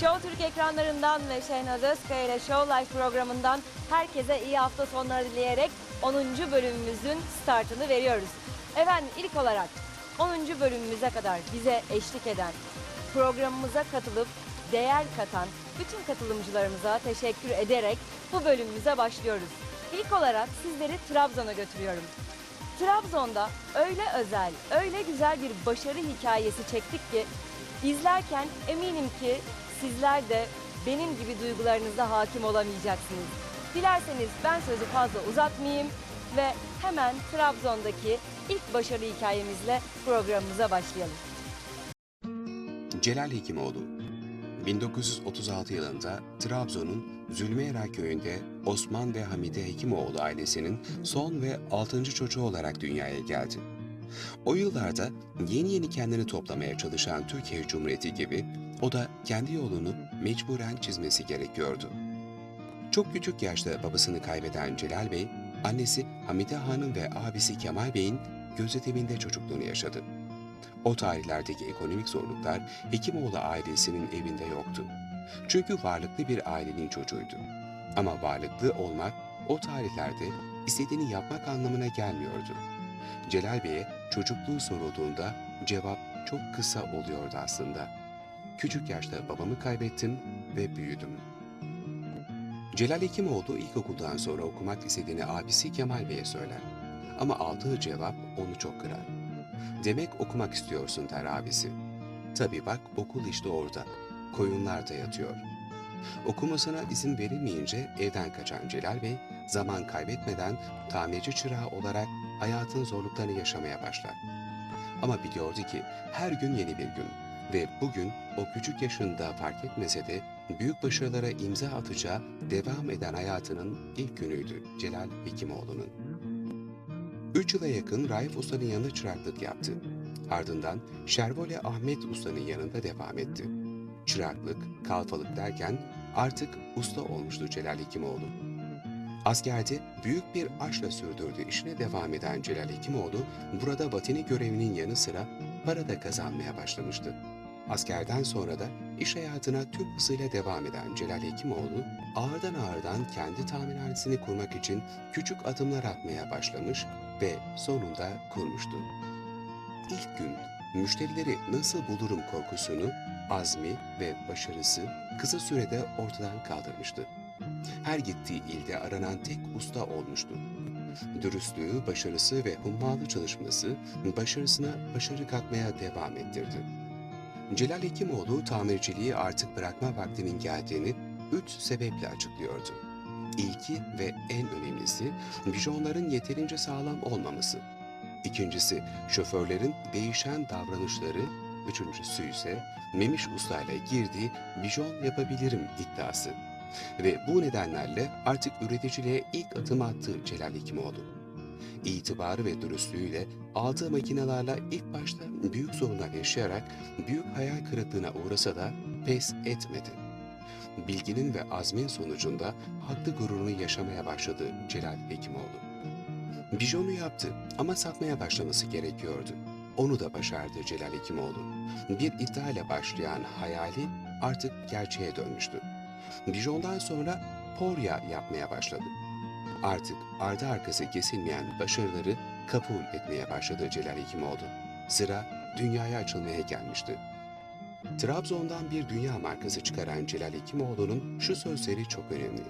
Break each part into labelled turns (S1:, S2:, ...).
S1: Show Türk ekranlarından ve Şehnaz Özkaya ile Show Life programından herkese iyi hafta sonları dileyerek 10. bölümümüzün startını veriyoruz. Efendim ilk olarak 10. bölümümüze kadar bize eşlik eden, programımıza katılıp değer katan bütün katılımcılarımıza teşekkür ederek bu bölümümüze başlıyoruz. İlk olarak sizleri Trabzon'a götürüyorum. Trabzon'da öyle özel, öyle güzel bir başarı hikayesi çektik ki izlerken eminim ki sizler de benim gibi duygularınıza hakim olamayacaksınız. Dilerseniz ben sözü fazla uzatmayayım ve hemen Trabzon'daki ilk başarı hikayemizle programımıza başlayalım.
S2: Celal Hekimoğlu 1936 yılında Trabzon'un Zülmeyra köyünde Osman ve Hamide Hekimoğlu ailesinin son ve altıncı çocuğu olarak dünyaya geldi. O yıllarda yeni yeni kendini toplamaya çalışan Türkiye Cumhuriyeti gibi o da kendi yolunu mecburen çizmesi gerekiyordu. Çok küçük yaşta babasını kaybeden Celal Bey, annesi Hamide Hanım ve abisi Kemal Bey'in gözetiminde çocukluğunu yaşadı. O tarihlerdeki ekonomik zorluklar Hekimoğlu ailesinin evinde yoktu. Çünkü varlıklı bir ailenin çocuğuydu. Ama varlıklı olmak o tarihlerde istediğini yapmak anlamına gelmiyordu. Celal Bey'e çocukluğu sorulduğunda cevap çok kısa oluyordu aslında. Küçük yaşta babamı kaybettim ve büyüdüm. Celal Hekimoğlu ilkokuldan sonra okumak istediğini abisi Kemal Bey'e söyler. Ama aldığı cevap onu çok kırar. Demek okumak istiyorsun der abisi. Tabii bak okul işte orada. Koyunlar da yatıyor. Okumasına izin verilmeyince evden kaçan Celal Bey zaman kaybetmeden tamirci çırağı olarak hayatın zorluklarını yaşamaya başlar. Ama biliyordu ki her gün yeni bir gün ve bugün o küçük yaşında fark etmese de büyük başarılara imza atacağı devam eden hayatının ilk günüydü Celal Hekimoğlu'nun. Üç yıla yakın Raif Usta'nın yanında çıraklık yaptı. Ardından Şervole Ahmet Usta'nın yanında devam etti. Çıraklık, kalfalık derken artık usta olmuştu Celal Hekimoğlu. Askerde büyük bir aşla sürdürdüğü işine devam eden Celal Hekimoğlu, burada vatini görevinin yanı sıra para da kazanmaya başlamıştı. Askerden sonra da iş hayatına tüm hızıyla devam eden Celal Hekimoğlu, ağırdan ağırdan kendi tamirhanesini kurmak için küçük adımlar atmaya başlamış ve sonunda kurmuştu. İlk gün müşterileri nasıl bulurum korkusunu, azmi ve başarısı kısa sürede ortadan kaldırmıştı. Her gittiği ilde aranan tek usta olmuştu. Dürüstlüğü, başarısı ve hummalı çalışması başarısına başarı katmaya devam ettirdi. Celal Hekimoğlu tamirciliği artık bırakma vaktinin geldiğini üç sebeple açıklıyordu. İlki ve en önemlisi bijonların yeterince sağlam olmaması. İkincisi şoförlerin değişen davranışları. Üçüncüsü ise Memiş Usta ile girdiği bijon yapabilirim iddiası. Ve bu nedenlerle artık üreticiliğe ilk adım attı Celal Hekimoğlu. İtibarı ve dürüstlüğüyle aldığı makinalarla ilk başta büyük sorunlar yaşayarak büyük hayal kırıklığına uğrasa da pes etmedi. Bilginin ve azmin sonucunda haklı gururunu yaşamaya başladı Celal Hekimoğlu. Bijonu yaptı ama satmaya başlaması gerekiyordu. Onu da başardı Celal Hekimoğlu. Bir iddia ile başlayan hayali artık gerçeğe dönmüştü. Bijondan sonra porya yapmaya başladı. Artık ardı arkası kesilmeyen başarıları kabul etmeye başladı Celal Hekimoğlu. Sıra dünyaya açılmaya gelmişti. Trabzon'dan bir dünya markası çıkaran Celal Hekimoğlu'nun şu sözleri çok önemli.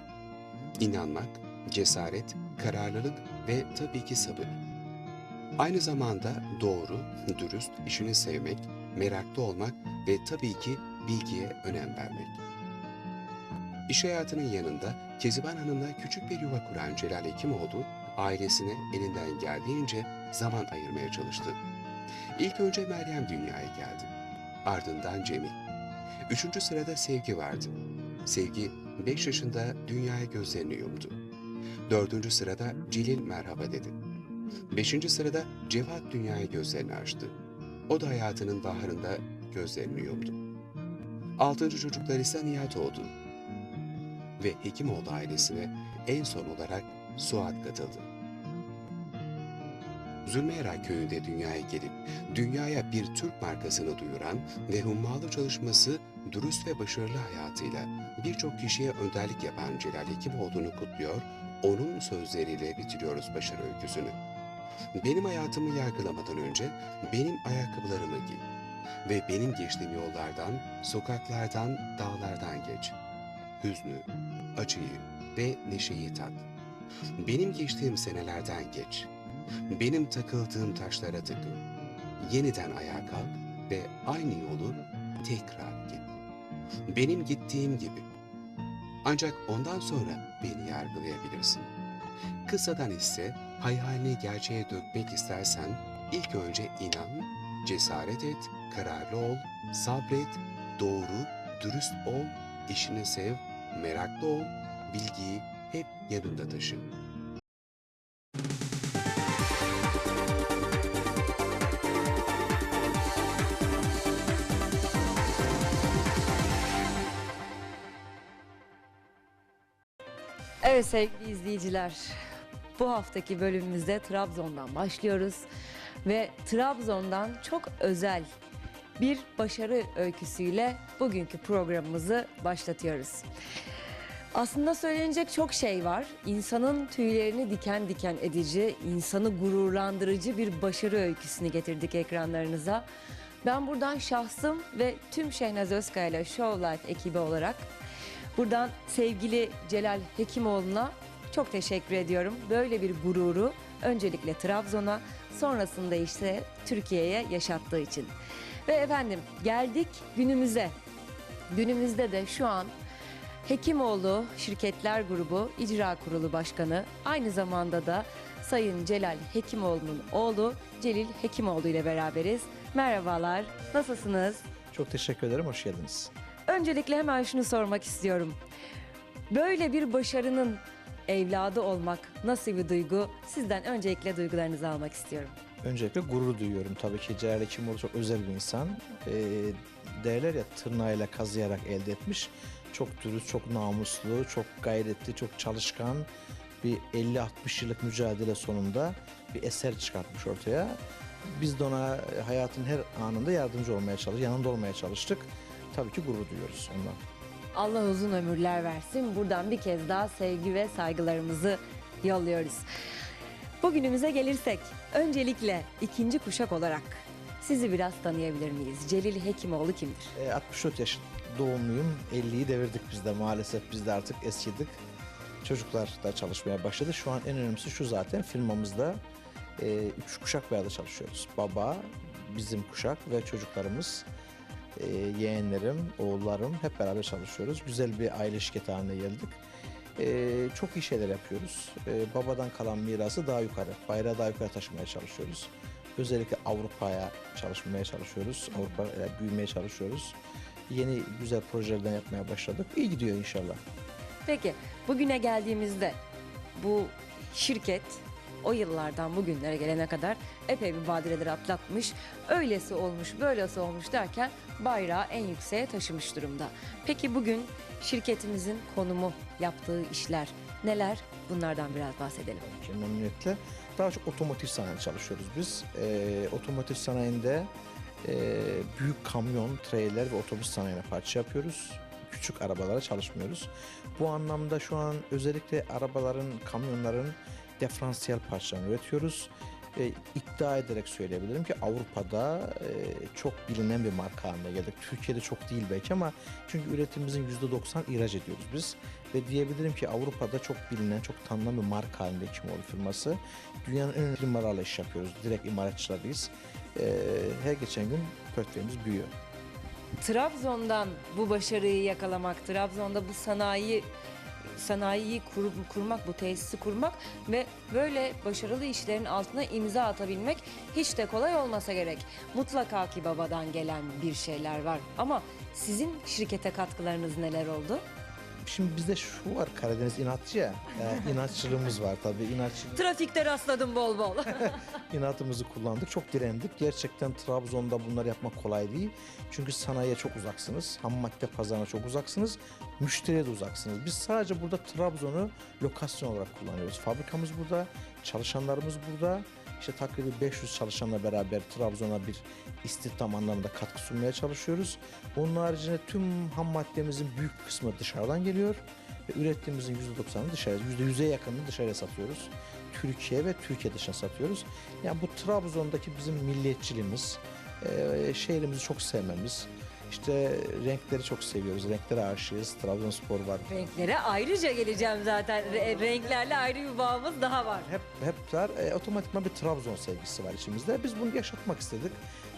S2: İnanmak, cesaret, kararlılık ve tabii ki sabır. Aynı zamanda doğru, dürüst, işini sevmek, meraklı olmak ve tabii ki bilgiye önem vermek. İş hayatının yanında Keziban Hanım'la küçük bir yuva kuran Celal Hekimoğlu, ailesine elinden geldiğince zaman ayırmaya çalıştı. İlk önce Meryem dünyaya geldi. Ardından Cemil. Üçüncü sırada Sevgi vardı. Sevgi 5 yaşında dünyaya gözlerini yumdu. Dördüncü sırada Celil merhaba dedi. Beşinci sırada Cevat dünyaya gözlerini açtı. O da hayatının baharında gözlerini yumdu. Altıncı çocuklar ise Nihat oldu. Ve Hekimoğlu ailesine en son olarak Suat katıldı. Zülmeyra köyünde dünyaya gelip dünyaya bir Türk markasını duyuran ve hummalı çalışması, dürüst ve başarılı hayatıyla birçok kişiye önderlik yapan Celal Hekimoğlu'nu kutluyor, onun sözleriyle bitiriyoruz başarı öyküsünü. Benim hayatımı yargılamadan önce benim ayakkabılarımı giy ve benim geçtiğim yollardan, sokaklardan, dağlardan geç. Hüznü, acıyı ve neşeyi tat. Benim geçtiğim senelerden geç. Benim takıldığım taşlara takıl. Yeniden ayağa kalk ve aynı yolu tekrar git. Benim gittiğim gibi. Ancak ondan sonra beni yargılayabilirsin. Kısadan ise hayalini gerçeğe dökmek istersen ilk önce inan, cesaret et, kararlı ol, sabret, doğru, dürüst ol, işini sev, meraklı ol, bilgiyi hep yanında taşı.
S1: Evet sevgili izleyiciler, bu haftaki bölümümüzde Trabzon'dan başlıyoruz ve Trabzon'dan çok özel bir başarı öyküsüyle bugünkü programımızı başlatıyoruz. Aslında söylenecek çok şey var. İnsanın tüylerini diken diken edici, insanı gururlandırıcı bir başarı öyküsünü getirdik ekranlarınıza. Ben buradan şahsım ve tüm Şehnaz Özkaya ile Show Life ekibi olarak Buradan sevgili Celal Hekimoğlu'na çok teşekkür ediyorum. Böyle bir gururu öncelikle Trabzon'a sonrasında işte Türkiye'ye yaşattığı için. Ve efendim geldik günümüze. Günümüzde de şu an Hekimoğlu Şirketler Grubu İcra Kurulu Başkanı aynı zamanda da Sayın Celal Hekimoğlu'nun oğlu Celil Hekimoğlu ile beraberiz. Merhabalar, nasılsınız?
S3: Çok teşekkür ederim, hoş geldiniz.
S1: Öncelikle hemen şunu sormak istiyorum. Böyle bir başarının evladı olmak nasıl bir duygu? Sizden öncelikle duygularınızı almak istiyorum.
S3: Öncelikle gurur duyuyorum. Tabii ki Celal Hekimoğlu çok özel bir insan. Ee, derler ya tırnağıyla kazıyarak elde etmiş. Çok dürüst, çok namuslu, çok gayretli, çok çalışkan bir 50-60 yıllık mücadele sonunda bir eser çıkartmış ortaya. Biz de ona hayatın her anında yardımcı olmaya çalıştık, yanında olmaya çalıştık. Tabii ki gurur duyuyoruz ondan.
S1: Allah uzun ömürler versin. Buradan bir kez daha sevgi ve saygılarımızı yolluyoruz. Bugünümüze gelirsek öncelikle ikinci kuşak olarak sizi biraz tanıyabilir miyiz? Celil Hekimoğlu kimdir?
S3: E, 64 yaş doğumluyum. 50'yi devirdik biz de maalesef biz de artık eskidik. Çocuklar da çalışmaya başladı. Şu an en önemlisi şu zaten firmamızda e, üç kuşak bir çalışıyoruz. Baba, bizim kuşak ve çocuklarımız, e, yeğenlerim, oğullarım hep beraber çalışıyoruz. Güzel bir aile şirketi haline geldik. E, çok iyi şeyler yapıyoruz. E, babadan kalan mirası daha yukarı, bayrağı daha yukarı taşımaya çalışıyoruz. Özellikle Avrupa'ya çalışmaya çalışıyoruz. Avrupa'ya büyümeye çalışıyoruz. Yeni güzel projelerden yapmaya başladık. İyi gidiyor inşallah.
S1: Peki bugüne geldiğimizde bu şirket o yıllardan bugünlere gelene kadar epey bir badireler atlatmış. Öylesi olmuş, böylesi olmuş derken bayrağı en yükseğe taşımış durumda. Peki bugün şirketimizin konumu, yaptığı işler neler? Bunlardan biraz bahsedelim.
S3: Ki memnuniyetle. Daha çok otomotiv sanayinde çalışıyoruz biz. Ee, otomotiv sanayinde e, büyük kamyon, trailer ve otobüs sanayine parça yapıyoruz. Küçük arabalara çalışmıyoruz. Bu anlamda şu an özellikle arabaların, kamyonların diferansiyel parçalarını üretiyoruz. E, iddia ederek söyleyebilirim ki Avrupa'da e, çok bilinen bir marka haline geldik. Türkiye'de çok değil belki ama çünkü üretimimizin %90 ihraç ediyoruz biz. Ve diyebilirim ki Avrupa'da çok bilinen, çok tanınan bir marka halinde Hekimoğlu firması. Dünyanın en önemli firmalarla iş yapıyoruz. Direkt imalatçılarıyız. E, her geçen gün portföyümüz büyüyor.
S1: Trabzon'dan bu başarıyı yakalamak, Trabzon'da bu sanayi sanayiyi kur- kurmak, bu tesisi kurmak ve böyle başarılı işlerin altına imza atabilmek hiç de kolay olmasa gerek. Mutlaka ki babadan gelen bir şeyler var ama sizin şirkete katkılarınız neler oldu?
S3: Şimdi bizde şu var Karadeniz inatçı ya. E, inatçılığımız var tabii. İnatçı,
S1: Trafikte rastladım bol bol.
S3: inatımızı kullandık. Çok direndik. Gerçekten Trabzon'da bunları yapmak kolay değil. Çünkü sanayiye çok uzaksınız. Ham madde pazarına çok uzaksınız. Müşteriye de uzaksınız. Biz sadece burada Trabzon'u lokasyon olarak kullanıyoruz. Fabrikamız burada, çalışanlarımız burada. İşte takribi 500 çalışanla beraber Trabzon'a bir istihdam anlamında katkı sunmaya çalışıyoruz. Onun haricinde tüm ham maddemizin büyük kısmı dışarıdan geliyor ve ürettiğimizin %90'ını dışarı, %100'e yakınını dışarıya satıyoruz. Türkiye ve Türkiye dışına satıyoruz. Yani bu Trabzon'daki bizim milliyetçiliğimiz, şehrimizi çok sevmemiz, işte renkleri çok seviyoruz, renklere aşığız. Trabzonspor var.
S1: Renklere ayrıca geleceğim zaten. Re- renklerle ayrı bir bağımız daha var.
S3: Hep hep var. E, otomatikman bir Trabzon sevgisi var içimizde. Biz bunu yaşatmak istedik.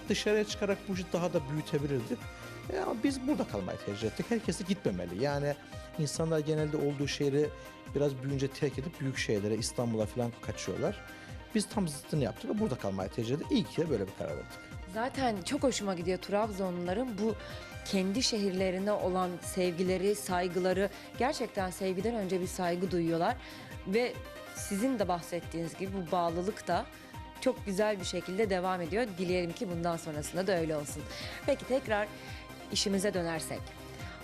S3: Dışarıya çıkarak bu işi daha da büyütebilirdik. E, ama biz burada kalmayı tercih ettik. Herkes de gitmemeli. Yani insanlar genelde olduğu şehri biraz büyüyünce terk edip büyük şehirlere, İstanbul'a falan kaçıyorlar. Biz tam zıttını yaptık ve burada kalmayı tercih ettik. İyi ki de böyle bir karar verdik.
S1: Zaten çok hoşuma gidiyor Trabzonluların bu kendi şehirlerine olan sevgileri, saygıları gerçekten sevgiden önce bir saygı duyuyorlar ve sizin de bahsettiğiniz gibi bu bağlılık da çok güzel bir şekilde devam ediyor. Dileyelim ki bundan sonrasında da öyle olsun. Peki tekrar işimize dönersek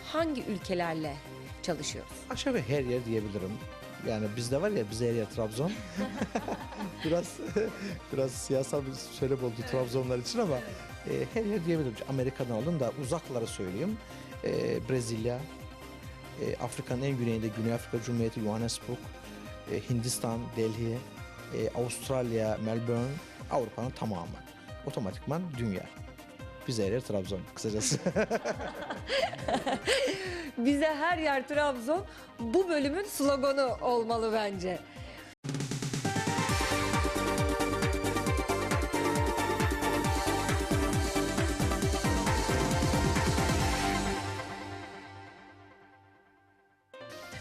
S1: hangi ülkelerle çalışıyoruz?
S3: Aşağı ve her yer diyebilirim. Yani bizde var ya bize her yer Trabzon. biraz biraz siyasal bir söylem oldu Trabzonlar için ama e, her yer diyebilirim. Amerika'dan alın da uzakları söyleyeyim. E, Brezilya, e, Afrika'nın en güneyinde Güney Afrika Cumhuriyeti Johannesburg, e, Hindistan, Delhi, e, Avustralya, Melbourne, Avrupa'nın tamamı. Otomatikman dünya. Bize her yer Trabzon kısacası.
S1: Bize her yer Trabzon bu bölümün sloganı olmalı bence.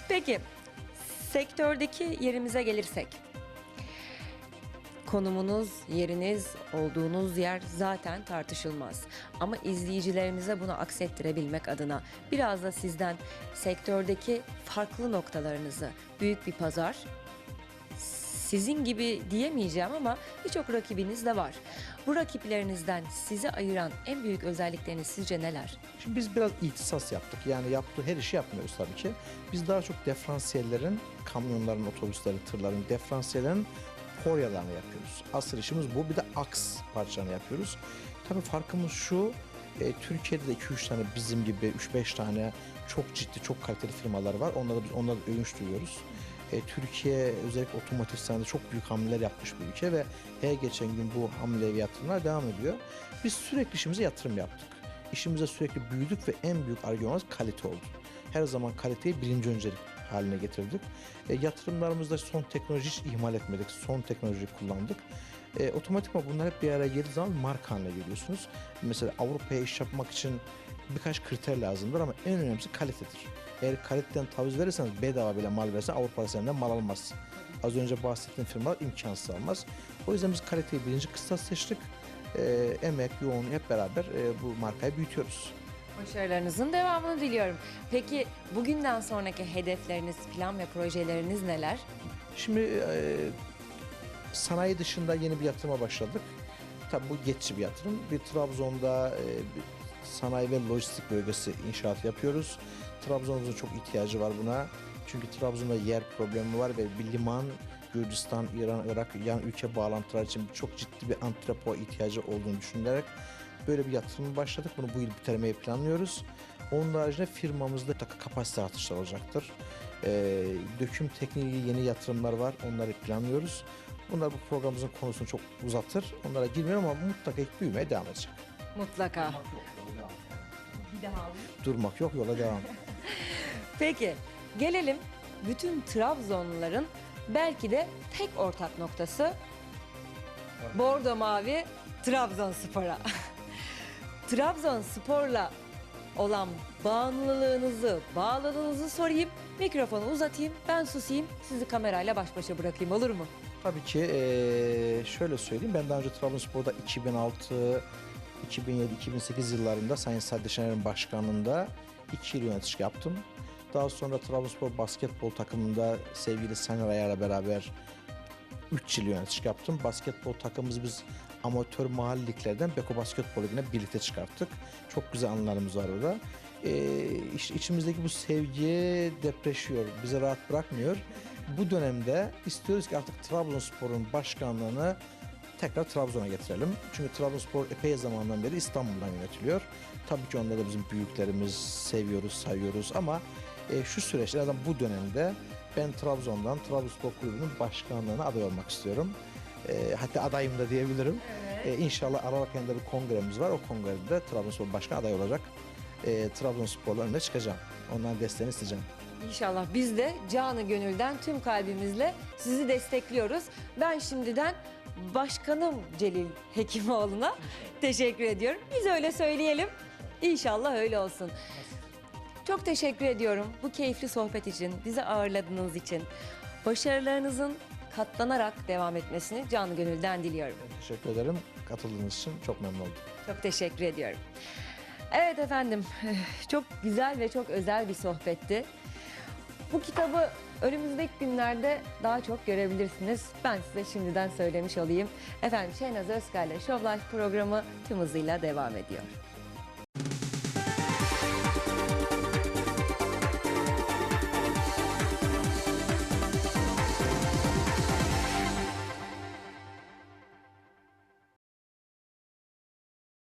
S1: Peki sektördeki yerimize gelirsek. Konumunuz, yeriniz, olduğunuz yer zaten tartışılmaz. Ama izleyicilerimize bunu aksettirebilmek adına biraz da sizden sektördeki farklı noktalarınızı, büyük bir pazar, sizin gibi diyemeyeceğim ama birçok rakibiniz de var. Bu rakiplerinizden sizi ayıran en büyük özellikleriniz sizce neler?
S3: Şimdi biz biraz ihtisas yaptık. Yani yaptığı her işi yapmıyoruz tabii ki. Biz daha çok diferansiyellerin, kamyonların, otobüslerin, tırların diferansiyellerin poryalarını yapıyoruz. Asıl işimiz bu. Bir de aks parçalarını yapıyoruz. Tabii farkımız şu. e, Türkiye'de de 2-3 tane bizim gibi 3-5 tane çok ciddi, çok kaliteli firmalar var. Onlara biz onlara övünç duyuyoruz. E, Türkiye özellikle otomotiv sanayinde çok büyük hamleler yapmış bir ülke ve her geçen gün bu hamle ve yatırımlar devam ediyor. Biz sürekli işimize yatırım yaptık. İşimize sürekli büyüdük ve en büyük argümanımız kalite oldu. Her zaman kaliteyi birinci öncelik haline getirdik. E, yatırımlarımızda son teknoloji ihmal etmedik. Son teknolojiyi kullandık. E, otomatikman bunlar hep bir araya geldiği zaman marka haline geliyorsunuz. Mesela Avrupa'ya iş yapmak için birkaç kriter lazımdır ama en önemlisi kalitedir. Eğer kaliteden taviz verirseniz bedava bile mal versen Avrupa'da senden mal almaz. Az önce bahsettiğim firmalar imkansız almaz. O yüzden biz kaliteyi birinci kıstas seçtik. E, emek, yoğun hep beraber e, bu markayı büyütüyoruz.
S1: Başarılarınızın devamını diliyorum. Peki bugünden sonraki hedefleriniz, plan ve projeleriniz neler?
S3: Şimdi e, sanayi dışında yeni bir yatırıma başladık. Tabii bu geçici bir yatırım. Bir Trabzon'da e, bir sanayi ve lojistik bölgesi inşaat yapıyoruz. Trabzon'umuzun çok ihtiyacı var buna. Çünkü Trabzon'da yer problemi var ve bir liman, Gürcistan, İran, Irak yan ülke bağlantılar için çok ciddi bir antrepo ihtiyacı olduğunu düşünülerek böyle bir yatırıma başladık. Bunu bu yıl bitirmeyi planlıyoruz. Onun haricinde firmamızda takı kapasite artışlar olacaktır. Ee, döküm tekniği yeni yatırımlar var. Onları planlıyoruz. Bunlar bu programımızın konusunu çok uzatır. Onlara girmiyorum ama mutlaka büyümeye devam edecek.
S1: Mutlaka.
S3: Durmak yok, yola devam.
S1: Peki gelelim bütün Trabzonluların belki de tek ortak noktası Bordo Mavi Trabzonspor'a. Trabzonspor'la olan bağımlılığınızı, bağlılığınızı sorayım. Mikrofonu uzatayım, ben susayım, sizi kamerayla baş başa bırakayım olur mu?
S3: Tabii ki şöyle söyleyeyim. Ben daha önce Trabzonspor'da 2006, 2007, 2008 yıllarında Sayın Sadri Şener'in başkanlığında 2 yıl yöneticilik yaptım. Daha sonra Trabzonspor basketbol takımında sevgili Saner Ayar'la beraber 3 yıl yöneticilik yaptım. Basketbol takımımızı biz amatör mahalle liglerden Beko Basketbol Ligi'ne birlikte çıkarttık. Çok güzel anılarımız var orada. Ee, işte içimizdeki bu sevgi depreşiyor, bizi rahat bırakmıyor. Bu dönemde istiyoruz ki artık Trabzonspor'un başkanlığını tekrar Trabzon'a getirelim. Çünkü Trabzonspor epey zamandan beri İstanbul'dan yönetiliyor. Tabii ki onda da bizim büyüklerimiz seviyoruz, sayıyoruz ama e, şu süreçte en azından bu dönemde ben Trabzon'dan Trabzonspor Kulübü'nün başkanlığına aday olmak istiyorum. E, hatta adayım da diyebilirim. E, inşallah Aralık ayında bir kongremiz var. O kongrede de Trabzonspor başkan aday olacak. E, Trabzonspor'la önüne çıkacağım. Onların desteğini isteyeceğim.
S1: İnşallah biz de canı gönülden tüm kalbimizle sizi destekliyoruz. Ben şimdiden başkanım Celil Hekimoğlu'na teşekkür ediyorum. Biz öyle söyleyelim. İnşallah öyle olsun. Çok teşekkür ediyorum bu keyifli sohbet için, bizi ağırladığınız için. Başarılarınızın katlanarak devam etmesini canı gönülden diliyorum.
S3: Teşekkür ederim. Katıldığınız için çok memnun oldum.
S1: Çok teşekkür ediyorum. Evet efendim, çok güzel ve çok özel bir sohbetti. Bu kitabı önümüzdeki günlerde daha çok görebilirsiniz. Ben size şimdiden söylemiş olayım. Efendim Şehnaz Özkay'la Show Life programı tüm hızıyla devam ediyor.